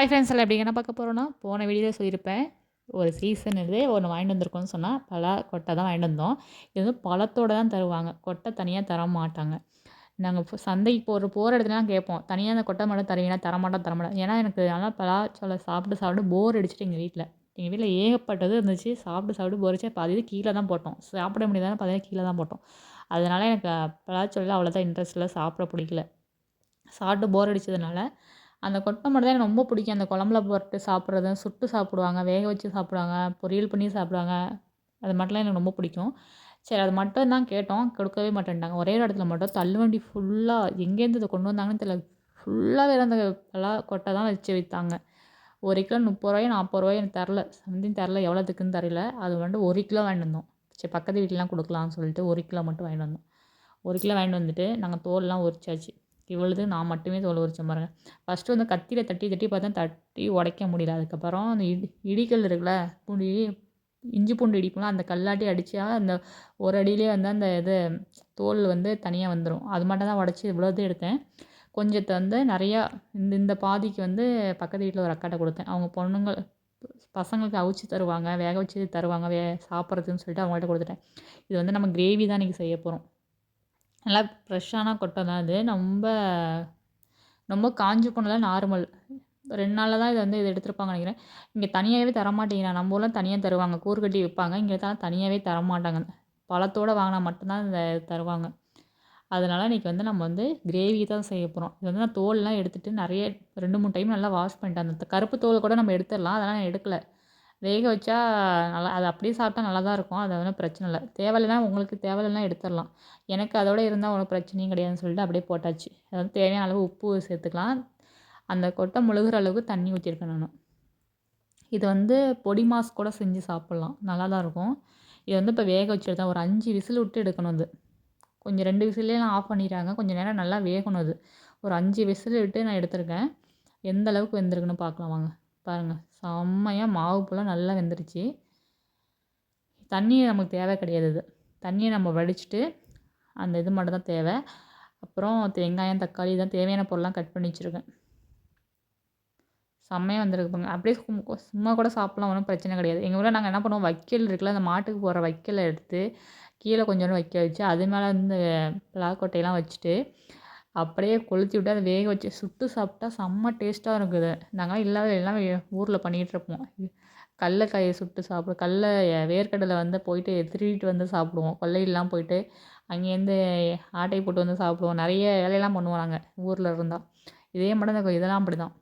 Hi friends எல்லாம் எப்படி? என்ன பார்க்க போகிறோன்னா போன வீடியோவில் சொல்லியிருப்பேன். ஒரு சீசன் இது ஒன்று வாங்கிட்டு வந்திருக்கோம்னு சொன்னால் பலா கொட்டை தான் வாங்கிட்டு வந்தோம். இது வந்து பழத்தோடு தான் தருவாங்க. கொட்டை தனியாக தர மாட்டாங்க. நாங்கள் இப்போ சந்தைக்கு போகிற போகிற இடத்துலலாம் கேட்போம். தனியாக அந்த கொட்டை மட்டும் தருவீங்கன்னா தரமாட்டோம் தரமாட்டோம். ஏன்னா எனக்கு நல்லா பலாச்சோளம் சாப்பிட்டு சாப்பிட்டு போர் அடிச்சிட்டு எங்கள் வீட்டில் எங்கள் வீட்டில் ஏகப்பட்டது இருந்துச்சு. சாப்பிட்டு சாப்பிட்டு போர் அடிச்சு பாதி இது கீழே தான் போட்டோம். சாப்பிட முடியாதானே பார்த்தீங்கன்னா கீழே தான் போட்டோம். அதனால் எனக்கு பலாச்சோளம் அவ்வளோதான் இன்ட்ரெஸ்ட் இல்லை. சாப்பிட பிடிக்கல. சாப்பிட்டு போர் அடித்ததுனால அந்த கொட்டை மட்டும் தான் எனக்கு ரொம்ப பிடிக்கும். அந்த குழம்புல போட்டு சாப்பிட்றது சுட்டு சாப்பிடுவாங்க வேக வச்சு சாப்பிடுவாங்க பொரியல் பண்ணி சாப்பிடுவாங்க. அது மட்டும்லாம் எனக்கு ரொம்ப பிடிக்கும். சரி அது மட்டும் தான் கேட்டோம். கொடுக்கவே மாட்டேன்ட்டாங்க. ஒரே ஒரு இடத்துல மட்டும் தள்ளுவண்டி ஃபுல்லாக எங்கேருந்து இதை கொண்டு வந்தாங்கன்னு தெரியல. ஃபுல்லாக வேறு அந்த எல்லாம் கொட்டை தான் வச்சு விற்றாங்க ஒரு கிலோ முப்பது ரூபாயோ நாற்பது ரூபாயோ எனக்கு தரல சம்திங் தரல எவ்வளோத்துக்குன்னு தெரியல. அது வந்துட்டு ஒரு கிலோ வாங்கிட்டு வந்தோம். சரி பக்கத்து வீட்டிலலாம் கொடுக்கலாம்னு சொல்லிட்டு ஒரு கிலோ மட்டும் வாங்கிட்டு வந்தோம். ஒரு கிலோ வாங்கிட்டு வந்துட்டு நாங்கள் தோல்லாம் உரிச்சாச்சு. இவ்வளோது நான் மட்டுமே தோல் உரிச்சேன் பாருங்க. ஃபஸ்ட்டு வந்து கத்தியில் தட்டி தட்டி பார்த்தா தட்டி உடைக்க முடியல. அதுக்கப்புறம் அந்த இடி இடிக்கல் இருக்குல்ல பூண்டு இஞ்சி பூண்டு இடிப்போம்ல அந்த கல்லாட்டி அடித்தா அந்த ஒரு அடியிலே வந்து அந்த இது தோல் வந்து தனியாக வந்துடும் அது மட்டும் தான் உடச்சி இவ்வளோது எடுத்தேன். கொஞ்சத்தை வந்து நிறையா இந்த இந்த பாதிக்கு வந்து பக்கத்து வீட்டில் ஒரு அக்காட்ட கொடுத்தேன். அவங்க பொண்ணுங்க பசங்களுக்கு அவிச்சு தருவாங்க வேக வச்சு தருவாங்க வே சாப்பிட்றதுன்னு சொல்லிட்டு அவங்கள்ட்ட கொடுத்துட்டேன். இது வந்து நம்ம கிரேவி தான் இன்றைக்கி செய்ய போகிறோம் நல்லா ஃப்ரெஷ்ஷான கொட்டை தான் இது. ரொம்ப ரொம்ப காஞ்சி போனதெல்லாம் நார்மல். ரெண்டு நாளில் தான் இதை வந்து இது எடுத்துருப்பாங்க நினைக்கிறேன். இங்கே தனியாகவே தரமாட்டேங்கிறாங்க. நம்ம ஊரில் தனியாக தருவாங்க. கூறு கட்டி விற்பாங்க. இங்கே தான் தனியாகவே தரமாட்டாங்க. பழத்தோடு வாங்கினா மட்டும்தான் இந்த தருவாங்க. அதனால் இன்றைக்கி வந்து நம்ம வந்து கிரேவி தான் செய்ய போகிறோம் இது வந்து நான் தோல்லாம் எடுத்துகிட்டு நிறைய ரெண்டு மூணு டைம் நல்லா வாஷ் பண்ணிட்டேன். அந்த கருப்பு தோல் கூட நம்ம எடுத்துடலாம். அதெல்லாம் நான் எடுக்கலை. வேக வச்சா நல்லா அது அப்படியே சாப்பிட்டா நல்லா தான் இருக்கும். அது ஒன்றும் பிரச்சனை இல்லை. தேவையில்லைனா உங்களுக்கு தேவையில்லைனா எடுத்துடலாம். எனக்கு அதோட இருந்தால் ஒன்றும் பிரச்சனையும் கிடையாதுன்னு சொல்லிட்டு அப்படியே போட்டாச்சு. அது வந்து தேவையான அளவு உப்பு சேர்த்துக்கலாம். அந்த கொட்டை முழுகிற அளவுக்கு தண்ணி ஊற்றிருக்கேன் நான். இது வந்து பொடி மாஸ் கூட செஞ்சு சாப்பிட்லாம். நல்லா தான் இருக்கும். இது வந்து இப்போ வேக வச்சுருந்தேன். ஒரு அஞ்சு விசில் விட்டு எடுக்கணும் அது. கொஞ்சம் ரெண்டு விசிலேலாம் ஆஃப் பண்ணிடுறாங்க. கொஞ்சம் நேரம் நல்லா வேகணும் அது. ஒரு அஞ்சு விசில் விட்டு நான் எடுத்திருக்கேன். எந்த அளவுக்கு வெந்திருக்குன்னு பார்க்கலாம் வாங்க. பாருங்கள் செம்மையாக மாவு ஃபுல்லாக நல்லா வெந்துருச்சு. தண்ணியை நமக்கு தேவை கிடையாது இது தண்ணியை நம்ம வடிச்சிட்டு அந்த இது மட்டும் தான் தேவை. அப்புறம் வெங்காயம் தக்காளி தான் தேவையான பொருள்லாம் கட் பண்ணி வச்சுருக்கேன். செம்மையாக வந்துருக்குங்க அப்படியே சும்மா கூட சாப்பிட்லாம் ஒன்றும் பிரச்சனை கிடையாது. எங்கள் ஊரில் நாங்கள் என்ன பண்ணுவோம் வைக்கல் இருக்குல்ல அந்த மாட்டுக்கு போகிற வைக்கலை எடுத்து கீழே கொஞ்சோண்டு வைக்க வச்சு அது மேலே வந்து பலாக்கொட்டையெல்லாம் வச்சுட்டு அப்படியே கொளுத்தி விட்டு அதை வேக வச்சு சுட்டு சாப்பிட்டா செம்ம டேஸ்ட்டாக இருக்குது. நாங்களாம் இல்லாத எல்லாம் ஊரில் பண்ணிகிட்ருப்போம் கடலக்காயை சுட்டு சாப்பிட கடல வேர்க்கடலை வந்து போயிட்டு திருடிட்டு வந்து சாப்பிடுவோம். கொல்லையிலலாம் போயிட்டு அங்கேருந்து ஆட்டையை போட்டு வந்து சாப்பிடுவோம். நிறைய வேலையெல்லாம் பண்ணுவோம் நாங்கள் ஊரில் இருந்தால் இதே மட்டும் இந்த இதெல்லாம் அப்படி தான்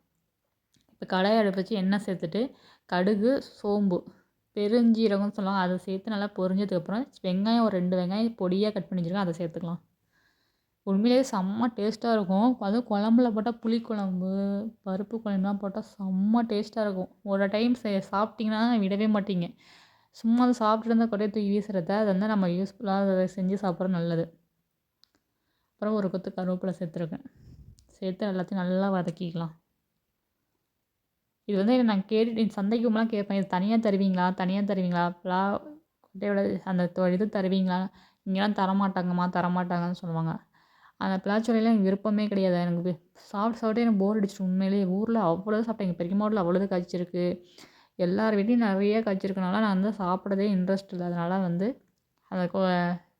இப்போ கடாயை அடுப்பு வச்சு எண்ணெய் சேர்த்துட்டு கடுகு சோம்பு பெருஞ்சீரகம்னு சொல்லுவாங்க. அதை சேர்த்து நல்லா பொரிஞ்சதுக்கப்புறம் வெங்காயம் ஒரு ரெண்டு வெங்காயம் பொடியாக கட் பண்ணி வச்சுருக்கோம் அதை சேர்த்துக்கலாம். உண்மையிலேயே செம்ம டேஸ்ட்டாக இருக்கும். அதுவும் குழம்புல போட்டால் புளிக்குழம்பு பருப்பு குழம்புலாம் போட்டால் செம்ம டேஸ்ட்டாக இருக்கும். ஒரு டைம் செ சாப்பிட்டிங்கன்னா விடவே மாட்டீங்க. சும்மா அதை சாப்பிட்டுட்டு இருந்தால் கொடையை தூக்கி வீசுறத அதை வந்து நம்ம யூஸ்ஃபுல்லாக அதை செஞ்சு சாப்பிட்றது நல்லது. அப்புறம் ஒரு கொத்து கருவேப்பிலை சேர்த்துருக்கேன். சேர்த்து எல்லாத்தையும் நல்லா வதக்கிக்கலாம். இது வந்து நான் கேட்டுட்டு சந்தைக்கு போகலாம் கேட்பேன் இது தனியாக தருவீங்களா? தனியாக தருவீங்களா? அப்போலாம் கொட்டையோட அந்த இது தருவீங்களா? இங்கெல்லாம் தரமாட்டாங்கம்மா தரமாட்டாங்கன்னு சொல்லுவாங்க. அந்த பிளாச்சோலையில் எனக்கு விருப்பமே கிடையாது. எனக்கு சாப்பிட்டு சாப்பிட்டே எனக்கு போர் அடிச்சிட்டு உண்மையிலேயே ஊரில் அவ்வளோ சாப்பிட்டேன். எங்கள் பெரிய மாவட்டத்தில் அவ்வளோது காய்ச்சிருக்கு. எல்லார் வீட்லேயும் நிறைய காய்ச்சிருக்கனால நான் வந்து சாப்பிட்றதே இன்ட்ரெஸ்ட் இல்லை. அதனால் வந்து அந்த கொ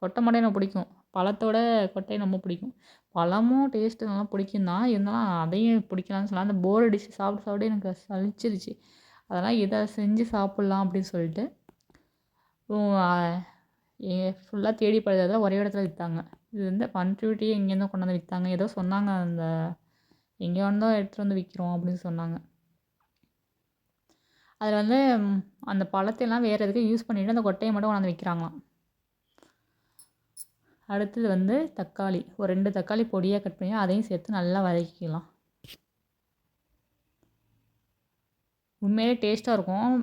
கொட்டை மட்டும் எனக்கு பிடிக்கும். பழத்தோட கொட்டையும் ரொம்ப பிடிக்கும். பழமும் டேஸ்ட்டு நல்லா பிடிக்கும். தான் இருந்தாலும் அதையும் பிடிக்கலான்னு சொல்லலாம் அந்த போர் அடிச்சு சாப்பிட்டு சாப்பிட்டு எனக்கு சளிச்சிருச்சு அதெல்லாம் இதை செஞ்சு சாப்பிட்லாம் அப்படின்னு சொல்லிட்டு ஃபுல்லாக தேடி பழுதெல்லாம் ஒரே இடத்துல விற்றாங்க இது வந்து பண்ருட்டி இங்கேருந்தோ கொண்டு வந்து விற்றாங்க ஏதோ சொன்னாங்க அந்த எங்கே வந்தோ எடுத்துகிட்டு வந்து விற்கிறோம் அப்படின்னு சொன்னாங்க. அதில் வந்து அந்த பழத்தையெல்லாம் வேறு எதுக்கு யூஸ் பண்ணிவிட்டு அந்த கொட்டையை மட்டும் கொண்டாந்து விற்கிறாங்களாம் அடுத்தது வந்து தக்காளி. ஒரு ரெண்டு தக்காளி பொடியாக கட் பண்ணி அதையும் சேர்த்து நல்லா வதக்கிக்கலாம். உண்மையிலே டேஸ்ட்டாக இருக்கும்.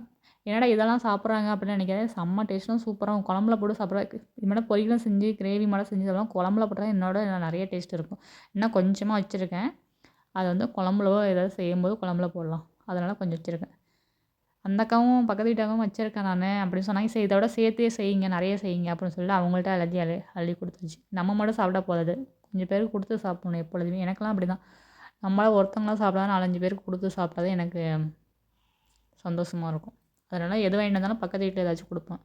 என்னடா இதெல்லாம் சாப்பிட்றாங்க அப்படின்னு நினைக்கிறேன் செம்ம டேஸ்ட்டும் சூப்பராக குழம்புல போட்டு சாப்பிட்ற இது மாதிரி பொரியலும் செஞ்சு கிரேவி மாதிரி செஞ்சு குழம்புல போட்டால் என்னோட நிறைய டேஸ்ட் இருக்கும். இன்னும் கொஞ்சமாக வச்சுருக்கேன். அதை வந்து குழம்புலவோ ஏதாவது செய்யும்போது குழம்புல போடலாம். அதனால் கொஞ்சம் வச்சுருக்கேன். அந்த அக்காவும் பக்கத்து வீட்டாகவும் வச்சுருக்கேன் நான். அப்படின்னு சொன்னாங்க. சரி இதோட சேர்த்தே செய்யுங்க நிறைய செய்யுங்க அப்படின்னு சொல்லிட்டு அவங்கள்ட்ட எல்லாத்தையும் அள்ளி அள்ளி கொடுத்துருச்சு. நம்ம மட்டும் சாப்பிட்டா போதாது. கொஞ்சம் பேருக்கு கொடுத்து சாப்பிடணும் எப்பொழுதுமே. எனக்கெல்லாம் அப்படி தான் நம்மளால் ஒருத்தவங்களாம் சாப்பிடாத நாலஞ்சு பேருக்கு கொடுத்து சாப்பிட்டா எனக்கு சந்தோஷமாக இருக்கும். அதனால் எது வாங்கிட்டு வந்தாலும் பக்கத்து வீட்டில் ஏதாச்சும் கொடுப்பேன்.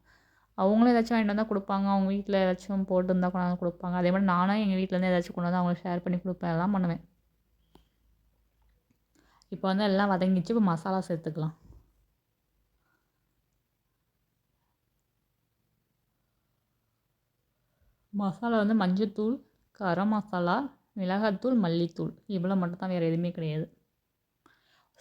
அவங்களும் ஏதாச்சும் வாங்கிட்டு வந்தால் கொடுப்பாங்க. அவங்க வீட்டில் ஏதாச்சும் போட்டு இருந்தால் கொண்டாந்து கொடுப்பாங்க. அதே மாதிரி நானும் எங்கள் வீட்டிலேருந்து ஏதாச்சும் கொண்டு வந்து அவங்களுக்கு ஷேர் பண்ணி கொடுப்பேன். எல்லாம் பண்ணுவேன். இப்போ வந்து எல்லாம் வதங்கிச்சு இப்போ மசாலா சேர்த்துக்கலாம். மசாலா வந்து மஞ்சத்தூள் கரம் மசாலா மிளகாத்தூள் மல்லித்தூள். இவ்வளோ மட்டும் தான் வேறு எதுவுமே கிடையாது.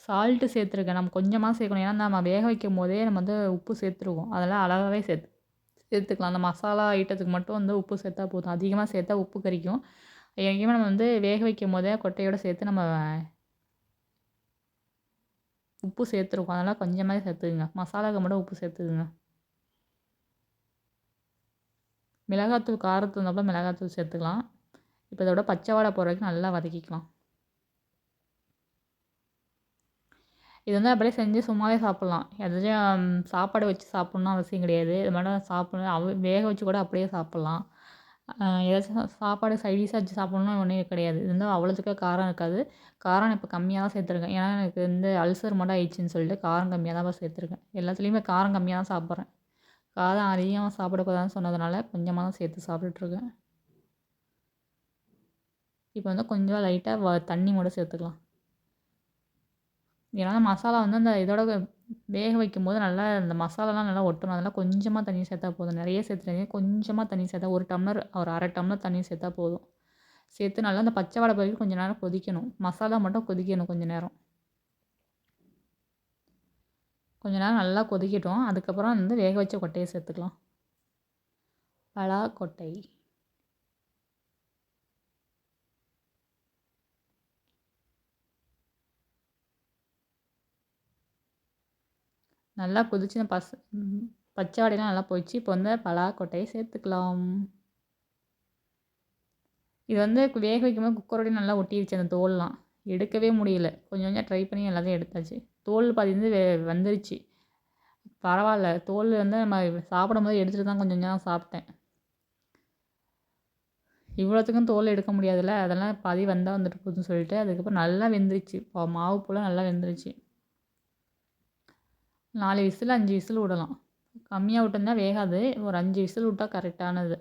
சால்ட்டு சேர்த்துருக்கேன். நம்ம கொஞ்சமாக சேர்க்கணும். ஏன்னா நம்ம வேக வைக்கும் போதே நம்ம வந்து உப்பு சேர்த்துருவோம். அதெல்லாம் அளவாகவே சேர்த்து சேர்த்துக்கலாம். அந்த மசாலா ஐட்டத்துக்கு மட்டும் வந்து உப்பு சேர்த்தா போதும். அதிகமாக சேர்த்தா உப்பு கறிக்கும் எங்கேயுமே நம்ம வந்து வேக வைக்கும் போதே கொட்டையோடு சேர்த்து நம்ம உப்பு சேர்த்துருக்கோம். அதனால் கொஞ்சமாக சேர்த்துக்குங்க. மசாலாவுக்கு மட்டும் உப்பு சேர்த்துக்குங்க. மிளகாத்தூள் காரத்து இருந்தப்போ மிளகாத்தூள் சேர்த்துக்கலாம். இப்போ இதோட பச்சை வாடை போகிற வரைக்கும் நல்லா வதக்கிக்கலாம். இது வந்து அப்படியே செஞ்சு சும்மாவே சாப்பிட்லாம். எதாச்சும் சாப்பாடு வச்சு சாப்பிட்ணுன்னு அவசியம் கிடையாது. இது மட்டும் சாப்பிட்ணும். அவ வேக வச்சு கூட அப்படியே சாப்பிட்லாம். ஏதாச்சும் சாப்பாடு சைடிஷாக வச்சு சாப்பிட்ணுன்னு ஒன்றும் கிடையாது. இது வந்து அவ்வளோத்துக்கு காரம் இருக்காது. காரம் இப்போ கம்மியாக தான் சேர்த்துருக்கேன். ஏன்னா எனக்கு வந்து அல்சர் மட்டும் ஆயிடுச்சுன்னு சொல்லிட்டு காரம் கம்மியாக தான் சேர்த்துருக்கேன். எல்லாத்துலேயுமே காரம் கம்மியாக தான் சாப்பிட்றேன். காரம் அதிகமாக சாப்பிடக்கூடாதுன்னு சொன்னதுனால கொஞ்சமாக தான் சேர்த்து சாப்பிட்டுட்ருக்கேன். இப்போ வந்து கொஞ்சம் லைட்டாக வ தண்ணி மட்டும் சேர்த்துக்கலாம். ஏன்னா மசாலா வந்து அந்த இதோட வேக வைக்கும்போது நல்லா அந்த மசாலாலாம் நல்லா ஒட்டணும். அதெல்லாம் கொஞ்சமாக தண்ணி சேர்த்தா போதும். நிறைய சேர்த்துறாதீங்க கொஞ்சமாக தண்ணி சேர்த்தா ஒரு டம்ளர் ஒரு அரை டம்ளர் தண்ணி சேர்த்தா போதும். சேர்த்து நல்லா அந்த பச்சை வாடை போய் கொஞ்சம் நேரம் கொதிக்கணும். மசாலா மட்டும் கொதிக்கணும் கொஞ்சம் நேரம். கொஞ்ச நேரம் நல்லா கொதிக்கட்டும். அதுக்கப்புறம் வந்து வேக வச்ச கொட்டையை சேர்த்துக்கலாம். பலா கொட்டை நல்லா கொதிச்சு பச பச்சை வாடையெல்லாம் நல்லா போயிடுச்சு. இப்போ வந்து பலாக்கொட்டையை சேர்த்துக்கலாம். இது வந்து வேக வைக்கும்போது குக்கரோடய நல்லா ஒட்டிடுச்சு அந்த தோல்லாம். எடுக்கவே முடியல. கொஞ்சம் கொஞ்சம் ட்ரை பண்ணி எல்லாத்தையும் எடுத்தாச்சு. தோல் பாதி வந்து வந்துருச்சு. பரவாயில்ல. தோல் வந்து நம்ம சாப்பிடும்போது எடுத்துகிட்டு தான் கொஞ்சம் கொஞ்சம் சாப்பிட்டேன். இவ்வளோத்துக்கும் தோல் எடுக்க முடியாதுல்ல. அதெல்லாம் பாதி வந்தால் வந்துட்டு போகுதுன்னு சொல்லிட்டு அதுக்கப்புறம் நல்லா வெந்துருச்சு. மாவு போல் நல்லா வெந்துருச்சு. நாலு விசில் அஞ்சு விசில் விடலாம். கம்மியாக விட்டோம்னா வேகாது. ஒரு அஞ்சு விசில் விட்டால் கரெக்டானது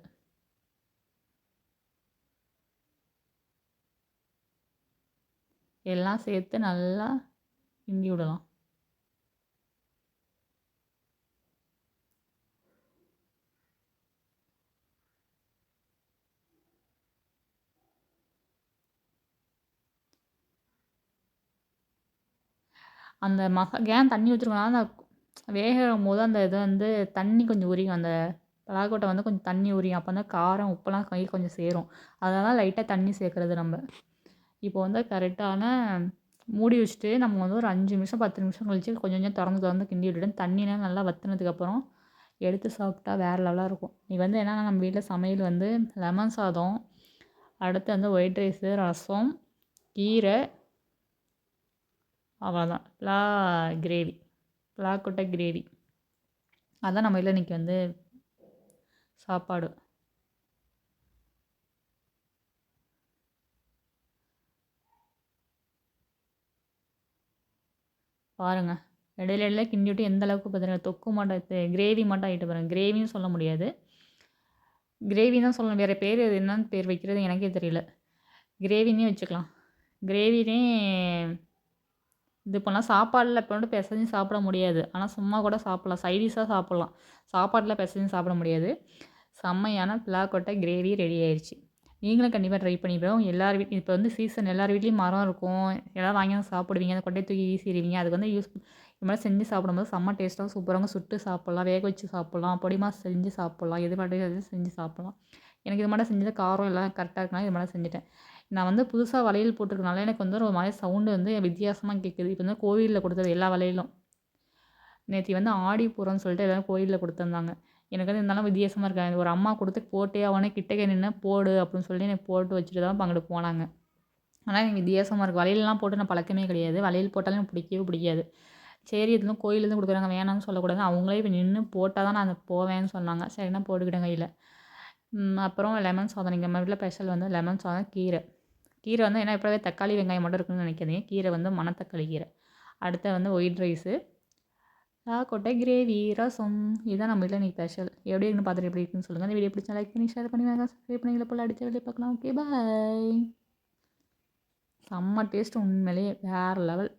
எல்லாம் சேர்த்து நல்லா கிண்டி விடலாம். அந்த மசா ஏன் தண்ணி ஊற்றிருக்கோம்னா அந்த வேகும் போது அந்த இது வந்து தண்ணி கொஞ்சம் உரியும். அந்த பலாக்கொட்டை வந்து கொஞ்சம் தண்ணி உரியும். அப்போ தான் காரம் உப்பெல்லாம் கையில் கொஞ்சம் சேரும். அதனால் லைட்டாக தண்ணி சேர்க்குறது நம்ம. இப்போ வந்து கரெக்டான மூடி வச்சுட்டு நம்ம வந்து ஒரு அஞ்சு நிமிஷம் பத்து நிமிஷம் கழிச்சு கொஞ்சம் கொஞ்சம் திறந்து திறந்து கிண்டி விட்டுட்டு தண்ணினா நல்லா வற்றினதுக்கப்புறம் எடுத்து சாப்பிட்டா வேறு லெவலாக இருக்கும். இன்றைக்கி வந்து என்னென்னா நம்ம வீட்டில் சமையல் வந்து லெமன் சாதம் அடுத்து வந்து ஒயிட் ரைஸு ரசம் கீரை அவ்வளோதான் ஃபுல்லாக கிரேவி லாக்கொட்டை கிரேவி. அதுதான் நம்ம வீட்டில் இன்றைக்கி வந்து சாப்பாடு. பாருங்கள் இடையில இடையில கிண்டி விட்டு எந்த அளவுக்கு பார்த்தீங்கன்னா தொக்கு மாட்டோம் கிரேவி மட்டும் ஆகிட்டு பாருங்கள் கிரேவின்னு சொல்ல முடியாது. கிரேவி தான் சொல்லணும். வேறு பேர் என்னன்னு பேர் வைக்கிறது எனக்கே தெரியல. கிரேவின்னே வச்சுக்கலாம். கிரேவினே இது பண்ணலாம் சாப்பாடில் இப்போ வந்து பிசைஞ்சு சாப்பிட முடியாது. ஆனால் சும்மா கூட சாப்பிட்லாம். சைடிஷாக சாப்பிட்லாம். சாப்பாட்டில் பிசைஞ்சு சாப்பிட முடியாது. செம்மையான பிளாக்கொட்டை கிரேவி ரெடி ஆயிடுச்சு நீங்களும் கண்டிப்பாக ட்ரை பண்ணி எல்லார் வீட் இப்போ வந்து சீசன் எல்லார் வீட்லேயும் மரம் இருக்கும். எல்லாம் வாங்கி வந்து சாப்பிடுவீங்க. அந்த கொட்டையை தூக்கி வீசிடுவீங்க அதுக்கு வந்து யூஸ் இது மாதிரி செஞ்சு சாப்பிடும்போது செம்ம டேஸ்ட்டாக சூப்பராக சுட்டு சாப்பிட்லாம். வேக வச்சு சாப்பிட்லாம். பொடிமா செஞ்சு சாப்பிட்லாம். எது மட்டும் செஞ்சு சாப்பிட்லாம். எனக்கு இது மாதிரி செஞ்சது காரம் எல்லாம் கரெக்டாக இருக்குன்னா இது மாதிரி செஞ்சுட்டேன். நான் வந்து புதுசாக வளையல் போட்டிருக்கனால எனக்கு வந்து ஒரு மாதிரி சவுண்டு வந்து வித்தியாசமாக கேட்குது இப்போ வந்து கோவிலில் கொடுத்தது எல்லா வளையலும். நேற்று வந்து ஆடி போகிறோம்னு சொல்லிட்டு எல்லோரும் கோயிலில் கொடுத்துருந்தாங்க. எனக்கு வந்து இருந்தாலும் வித்தியாசமாக இருக்காது. ஒரு அம்மா கொடுத்து போட்டே அவனே கிட்டக்கே நின்று போடு அப்படின்னு சொல்லி எனக்கு போட்டு வச்சுட்டு தான் அங்கிட்டு போனாங்க. ஆனால் எனக்கு வித்தியாசமாக இருக்குது வளையல்லாம் போட்டு நான் பழக்கமே கிடையாது. வளையல் போட்டாலும் எனக்கு பிடிக்கவே பிடிக்காது. சரி இதுலாம் கோயிலேருந்து கொடுக்குறாங்க வேணாம்னு சொல்லக்கூடாது. அவங்களே இப்போ நின்று போட்டால் தான் நான் போவேன்னு சொன்னாங்க. சரினா போட்டுக்கிட்டேன் கையில் அப்புறம் லெமன் சாதம் எங்கள் வீட்டில் ஸ்பெஷல் வந்து லெமன் சாதம் கீரை. கீரை வந்து ஏன்னா இப்போவே தக்காளி வெங்காயம் மட்டும் இருக்குன்னு நினைக்கிறீங்க கீரை வந்து மணத்தக்காளி கீரை. அடுத்து வந்து ஒயிட் ரைஸு. கொட்டை கிரேவி ரசம். இதுதான் நம்ம வீட்டில் இன்றைக்கி ஸ்பெஷல். எப்படி இருக்குன்னு பார்த்துட்டு எப்படி இருக்குன்னு சொல்லுங்கள் இந்த வீடியோ பிடிச்சா லைக் பண்ணி ஷேர் பண்ணி சப்ஸ்கிரைப் பண்ணி போல் அடித்த வெளியே பார்க்கலாம். ஓகே பாய் செம்ம டேஸ்ட் உண்மையிலேயே வேறு லெவல்